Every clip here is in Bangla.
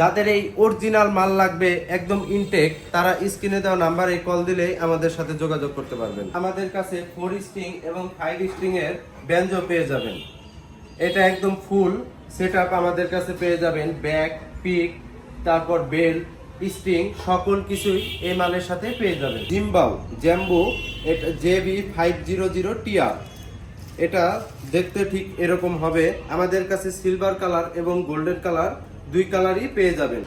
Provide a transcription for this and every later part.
যাদের এই অরিজিনাল মাল লাগবে একদম ইনটেক তারা স্ক্রিনে দেওয়া নাম্বারে কল দিলেই আমাদের সাথে যোগাযোগ করতে পারবেন। আমাদের কাছে ফোর স্ট্রিং এবং ফাইভ স্ট্রিং এর ব্যঞ্জ পেয়ে যাবেন। এটা একদম ফুল সেট আমাদের কাছে পেয়ে যাবেন ব্যাক পিক তারপর বেল স্ট্রিং সকল কিছুই এই মালের সাথে পেয়ে যাবেন। জিম্বাও জ্যাম্বো এটা JB five zero zero TR এটা দেখতে ঠিক এরকম হবে। আমাদের কাছে সিলভার কালার এবং গোল্ডেন কালার দুই কালারই পেয়ে যাবেন।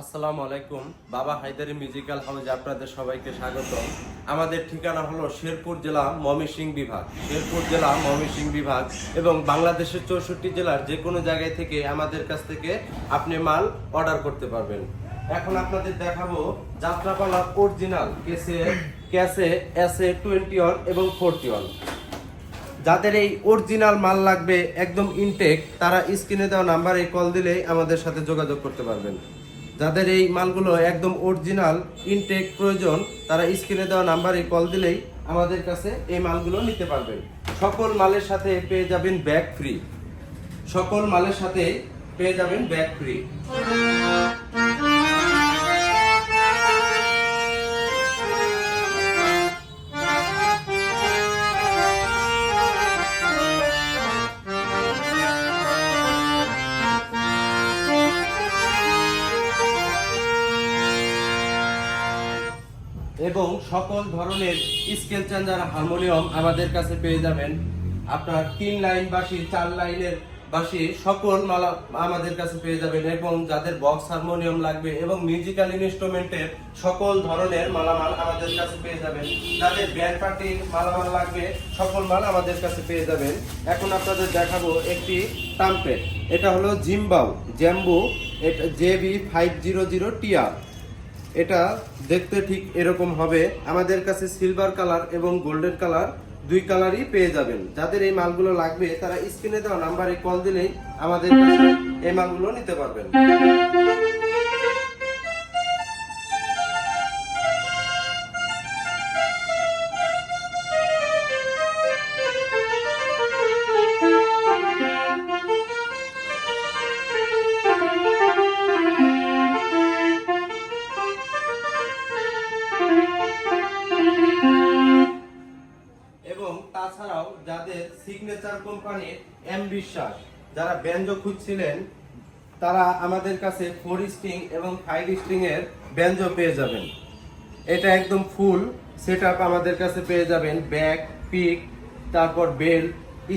আসসালামু আলাইকুম। বাবা হায়দারি মিউজিক্যাল হাউসে আপনাদের সবাইকে স্বাগত। আমাদের ঠিকানা হলো শেরপুর জেলা ময়মনসিংহ বিভাগ। শেরপুর জেলা ময়মনসিংহ বিভাগ এবং বাংলাদেশের চৌষট্টি জেলার যে কোনো জায়গায় থেকে আমাদের কাছ থেকে আপনি মাল অর্ডার করতে পারবেন। এখন আপনাদের দেখাবো যাত্রাপালা অরিজিনাল কেসে, ক্যাসে, এসে টোয়েন্টি ওয়ান এবং ফোরটি ওয়ান। যাদের এই অরিজিনাল মাল লাগবে একদম ইনটেক, তারা স্ক্রিনে দেওয়া নাম্বারে কল দিলেই আমাদের সাথে যোগাযোগ করতে পারবেন। যাদের এই মালগুলো একদম অরিজিনাল ইনটেক প্রয়োজন, তারা স্ক্রিনে দেওয়া নাম্বারে কল দিলেই আমাদের কাছে এই মালগুলো নিতে পারবেন সকল মালের সাথে পেয়ে যাবেন ব্যাগ ফ্রি সকল মালের সাথে পেয়ে যাবেন ব্যাগ ফ্রি এবং সকল ধরনের স্কেল চেঞ্জার হারমোনিয়াম আমাদের কাছে পেয়ে যাবেন। আপনার তিন লাইন বাসি চার লাইনের বাসি সকল মালা আমাদের কাছে পেয়ে যাবেন এবং যাদের বক্স হারমোনিয়াম লাগবে এবং মিউজিক্যাল ইনস্ট্রুমেন্টের সকল ধরনের মালামাল আমাদের কাছে পেয়ে যাবেন। যাদের ব্যান্ড পার্টির মালামাল লাগবে, সকল মাল আমাদের কাছে পেয়ে যাবেন। এখন আপনাদের দেখাবো একটি টাম্পেট এটা হলো জিম্বাও, জ্যাম্বু, এটা JB five zero zero TR. এটা দেখতে ঠিক এরকম হবে। আমাদের কাছে সিলভার কালার এবং গোল্ডেন কালার দুই কালারই পেয়ে যাবেন। যাদের এই মালগুলো লাগবে, তারা স্ক্রিনে দেওয়া নাম্বারে কল দিলেই আমাদের কাছে এই মালগুলো নিতে পারবেন। তাছাড়াও যাদের সিগনেচার কোম্পানির এম বিশ্বাস, যারা ব্যঞ্জ খুঁজছিলেন, তারা আমাদের কাছে ফোর স্ট্রিং এবং ফাইভ স্ট্রিং এর ব্যঞ্জ পেয়ে যাবেন। এটা একদম ফুল সেট আমাদের কাছে পেয়ে যাবেন ব্যাক পিক তারপর বেল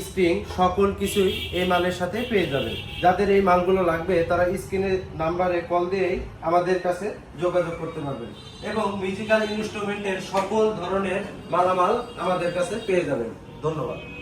স্ট্রিং সকল কিছুই এই মালের সাথে পেয়ে যাবেন। যাদের এই মালগুলো লাগবে, তারা স্ক্রিনের নাম্বারে কল দিয়েই আমাদের কাছে যোগাযোগ করতে পারবেন। এবং মিউজিক্যাল ইনস্ট্রুমেন্টের সকল ধরনের মালামাল আমাদের কাছে পেয়ে যাবেন। ধন্যবাদ।